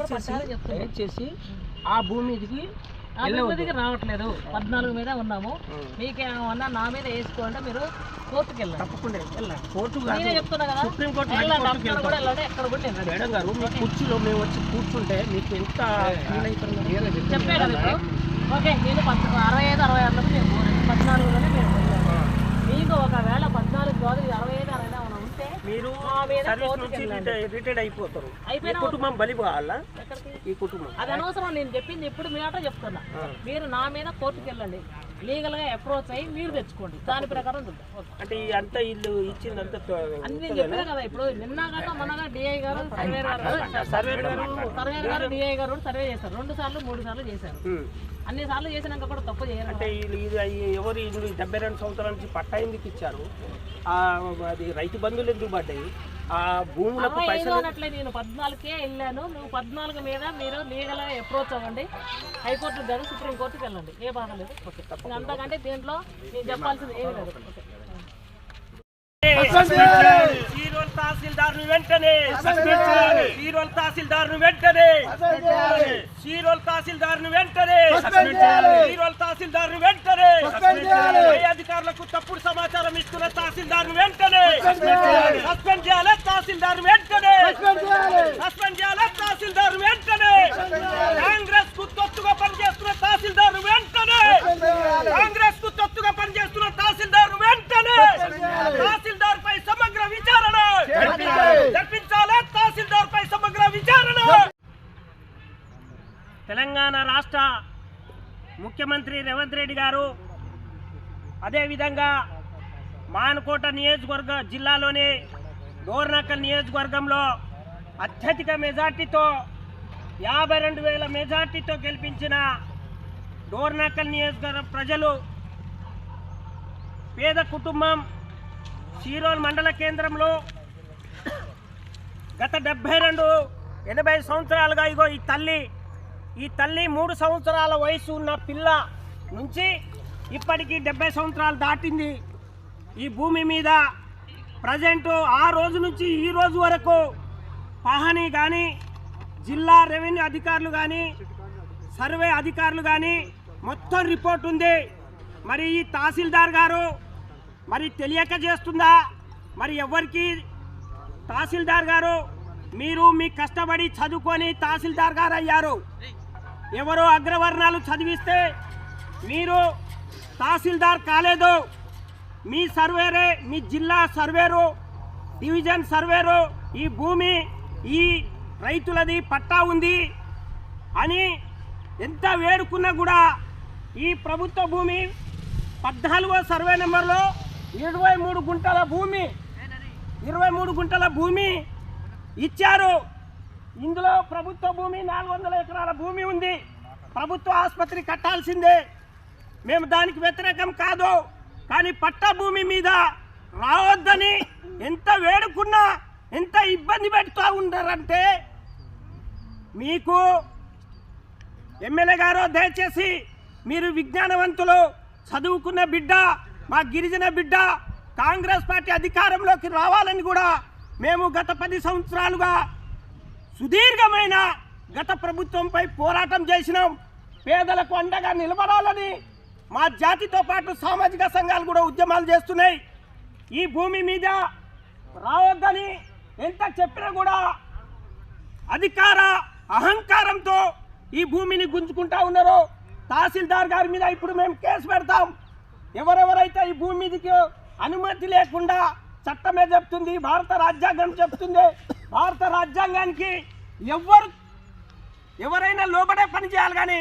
చెప్తున్నా. దయచేసి ఆ భూమి మీదకి ఆ అభివృద్ధికి రావట్లేదు. పద్నాలుగు మీద ఉన్నాము. మీకేమన్నా నా మీద వేసుకోండి మీరు కోర్టుకి వెళ్ళండి. తప్పకుండా వెళ్ళండి. కోర్టు చెప్తున్నా కదా. సుప్రీం కోర్టు కూడా వెళ్ళండి. ఎక్కడ కూడా మేడం గారు మీ కుర్చీలో మేము వచ్చి కూర్చుంటే మీకు ఎంత ఫీల్ అవుతున్నారు చెప్పే కదా ఇప్పుడు. ఓకే నేను అరవై ఐదు అరవై ఆరులో మేము పద్నాలుగులోనే మేము వెళ్ళాము మీకు ఒకవేళ పద్నాలుగు కాదు ఇది అరవై ఐదు అరవై ఏమైనా ఉంటే మీరు మా మీద రిటైర్డ్ అయిపోతారు. ఈ అయిపోయినా కుటుంబం బలి కావాలా ఈ కుటుంబం. అది అనవసరం నేను చెప్పింది ఇప్పుడు మీ ఆట చెప్తున్నా. మీరు నా మీద కోర్టుకి వెళ్ళండి. లీగల్గా అప్రోచ్ అయ్యి మీరు తెచ్చుకోండి. దాని ప్రకారం. అంటే ఈ అంతా ఇల్లు ఇచ్చిందంతా అని నేను చెప్పినా కదా ఇప్పుడు. నిన్న కాక మొన్నగా డిఐ గారు సర్వేర్ గారు సర్వేర్ గారు డిఐ గారు సర్వే చేశారు. రెండు సార్లు మూడు సార్లు చేశారు. అన్ని సార్లు చేసినాక కూడా తప్పు చేయరు. అంటే వీళ్ళు ఇది అయ్యి ఎవరు ఇల్లు డెబ్బై రెండు సంవత్సరాల నుంచి పట్టా ఎందుకు ఇచ్చారు. ఆ అది రైతు బంధువులు ఎందుకు పడ్డాయి? ఆ భూములకు పైసలు అన్నట్లే నేను పద్నాలుగుకే వెళ్ళాను. నువ్వు పద్నాలుగు మీద మీరు లీగల్గా అప్రోచ్ అవ్వండి. హైకోర్టుకి కానీ సుప్రీం కోర్టుకి వెళ్ళండి. ఏ బాధ లేదు. ఓకే అంతకంటే దీంట్లో నేను చెప్పాల్సింది ఏమి లేదు. ఓకే ఈరోజు తహసీల్దార్ వెంటనే. ఈరోజు తహసీల్దార్ వెంటనే. ఈరోజు తహసీల్దార్ వెంటనే. ఈరోజు తహసీల్దార్ వెంటనే పై అధికారులకు తప్పుడు సమాచారం ఇస్తున్న తహసీల్దార్ వెంటనే సస్పెండ్ చేయాలి తహసీల్దార్ వెంటనే సస్పెండ్ చేయాలి తహసీల్దార్ వెంటనే కాంగ్రెస్కు తొత్తుగా పనిచేస్తున్న తహసీల్దార్ వెంటనే కాంగ్రెస్కు తొత్తుగా పనిచేస్తున్న తహసీల్దార్ వెంటనే తహసీల్దార్ పై సమగ్ర విచారణ జరిపించాలి తహసీల్దార్ పై సమగ్ర విచారణ తెలంగాణ రాష్ట్ర ముఖ్యమంత్రి రేవంత్ రెడ్డి గారు అదేవిధంగా మానకోట నియోజకవర్గ జిల్లాలోని డోర్నాకల్ నియోజకవర్గంలో అత్యధిక మెజార్టీతో యాభై రెండు వేల మెజార్టీతో గెలిపించిన డోర్నాకల్ నియోజకవర్గ ప్రజలు పేద కుటుంబం షీరోల్ మండల కేంద్రంలో గత డెబ్బై రెండు ఎనభై సంవత్సరాలుగా ఇగో ఈ తల్లి ఈ తల్లి మూడు సంవత్సరాల వయసు ఉన్న పిల్ల నుంచి ఇప్పటికీ డెబ్బై సంవత్సరాలు దాటింది. ఈ భూమి మీద ప్రజెంట్ ఆ రోజు నుంచి ఈ రోజు వరకు పహానీ కానీ జిల్లా రెవెన్యూ అధికారులు కానీ సర్వే అధికారులు కానీ మొత్తం రిపోర్ట్ ఉంది. మరి ఈ తహసీల్దార్ గారు మరి తెలియక చేస్తుందా? మరి ఎవరికి? తహసీల్దార్ గారు మీరు మీ కష్టపడి చదువుకొని తహసీల్దార్ గారు అయ్యారు ఎవరో అగ్రవర్ణాలు చదివిస్తే మీరు తహసీల్దార్ కాలేదు. మీ సర్వేరే మీ జిల్లా సర్వేరు డివిజన్ సర్వేరు ఈ భూమి ఈ రైతులది పట్టా ఉంది అని ఎంత వేడుకున్నా కూడా ఈ ప్రభుత్వ భూమి పద్నాలుగో సర్వే నెంబర్లో ఇరవై మూడు గుంటల భూమి ఇరవై మూడు గుంటల భూమి ఇచ్చారు. ఇందులో ప్రభుత్వ భూమి నాలుగు వందల ఎకరాల భూమి ఉంది. ప్రభుత్వ ఆసుపత్రి కట్టాల్సిందే. మేము దానికి వ్యతిరేకం కాదు. కానీ పట్టా భూమి మీద రావద్దని ఎంత వేడుకున్నా ఎంత ఇబ్బంది పెడుతూ ఉన్నారంటే మీకు ఎమ్మెల్యే గారు దయచేసి మీరు విజ్ఞానవంతులు చదువుకున్న బిడ్డ మా గిరిజన బిడ్డ కాంగ్రెస్ పార్టీ అధికారంలోకి రావాలని కూడా మేము గత పది సంవత్సరాలుగా సుదీర్ఘమైన గత ప్రభుత్వంపై పోరాటం చేసినాం. పేదలకు అండగా నిలబడాలని మా జాతితో పాటు సామాజిక సంఘాలు కూడా ఉద్యమాలు చేస్తున్నాయి. ఈ భూమి మీద రావద్దని ఎంత చెప్పినా కూడా అధికార అహంకారంతో ఈ భూమిని గుంజుకుంటా ఉన్నారు తహసీల్దార్ గారి మీద ఇప్పుడు మేము కేసు పెడతాం. ఎవరెవరైతే ఈ భూమి మీదకి అనుమతి లేకుండా చట్టమే చెప్తుంది భారత రాజ్యాంగం చెప్తుంది భారత రాజ్యాంగానికి ఎవరు ఎవరైనా లోబడే పని చేయాలి కానీ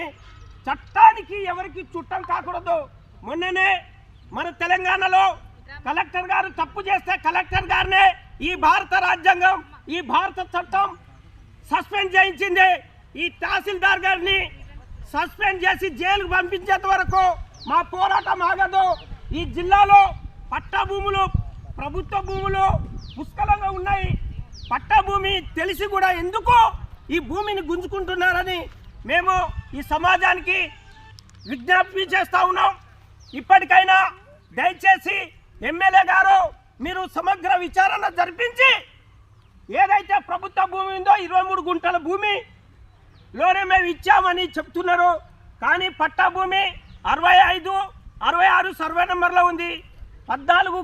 చట్టానికి ఎవరికి చుట్టం కాకూడదు. మొన్ననే మన తెలంగాణలో కలెక్టర్ గారు తప్పు చేస్తే కలెక్టర్ గారినే ఈ భారత రాజ్యాంగం ఈ భారత చట్టం సస్పెండ్ చేయించింది. ఈ తహసీల్దార్ గారిని సస్పెండ్ చేసి జైలుకు పంపించేంత వరకు మా పోరాటం ఆగదు. ఈ జిల్లాలో పట్టా భూములు ప్రభుత్వ భూములు పుష్కలంగా ఉన్నాయి. పట్టభూమి తెలిసి కూడా ఎందుకు ఈ భూమిని గుంజుకుంటున్నారని మేము ఈ సమాజానికి విజ్ఞప్తి చేస్తా ఉన్నాం. ఇప్పటికైనా దయచేసి ఎమ్మెల్యే గారు మీరు సమగ్ర విచారణ జరిపించి ఏదైతే ప్రభుత్వ భూమి ఉందో ఇరవై మూడు గుంటల భూమి లోనే మేము ఇచ్చామని చెప్తున్నారు. కానీ పట్టా భూమి అరవై ఐదు అరవై ఆరు సర్వే నెంబర్లో ఉంది. పద్నాలుగు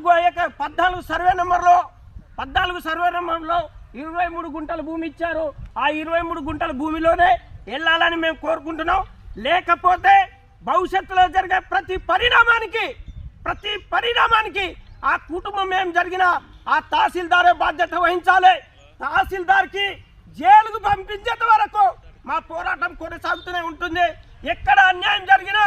పద్నాలుగు సర్వే నెంబర్లో పద్నాలుగు సర్వే నెంబర్లో ఇరవై మూడు గుంటల భూమి ఇచ్చారు. ఆ ఇరవై మూడు గుంటల భూమిలోనే వెళ్ళాలని మేము కోరుకుంటున్నాం. లేకపోతే భవిష్యత్తులో జరిగే ప్రతి పరిణామానికి ప్రతి పరిణామానికి ఆ కుటుంబం ఏం జరిగినా ఆ తహసీల్దారే బాధ్యత వహించాలి. తహసీల్దార్కి జైలుకు పంపించేంత వరకు మా పోరాటం కొనసాగుతూనే ఉంటుంది. ఎక్కడ అన్యాయం జరిగినా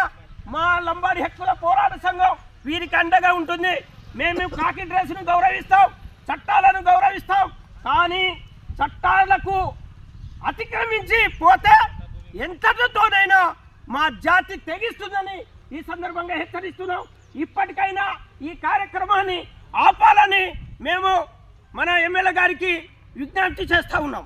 మా లంబాడి హక్కుల పోరాట సంఘం వీరికి అండగా ఉంటుంది. మేము కాకి డ్రెస్ను గౌరవిస్తాం చట్టాలను గౌరవిస్తాం. కానీ చట్టాలకు అతిక్రమించి పోతే ఎంతటితోనైనా మా జాతి తెగిస్తుందని ఈ సందర్భంగా హెచ్చరిస్తున్నాం. ఇప్పటికైనా ఈ కార్యక్రమాన్ని ఆపాలని మేము మన ఎమ్మెల్యే గారికి విజ్ఞప్తి చేస్తూ ఉన్నాం.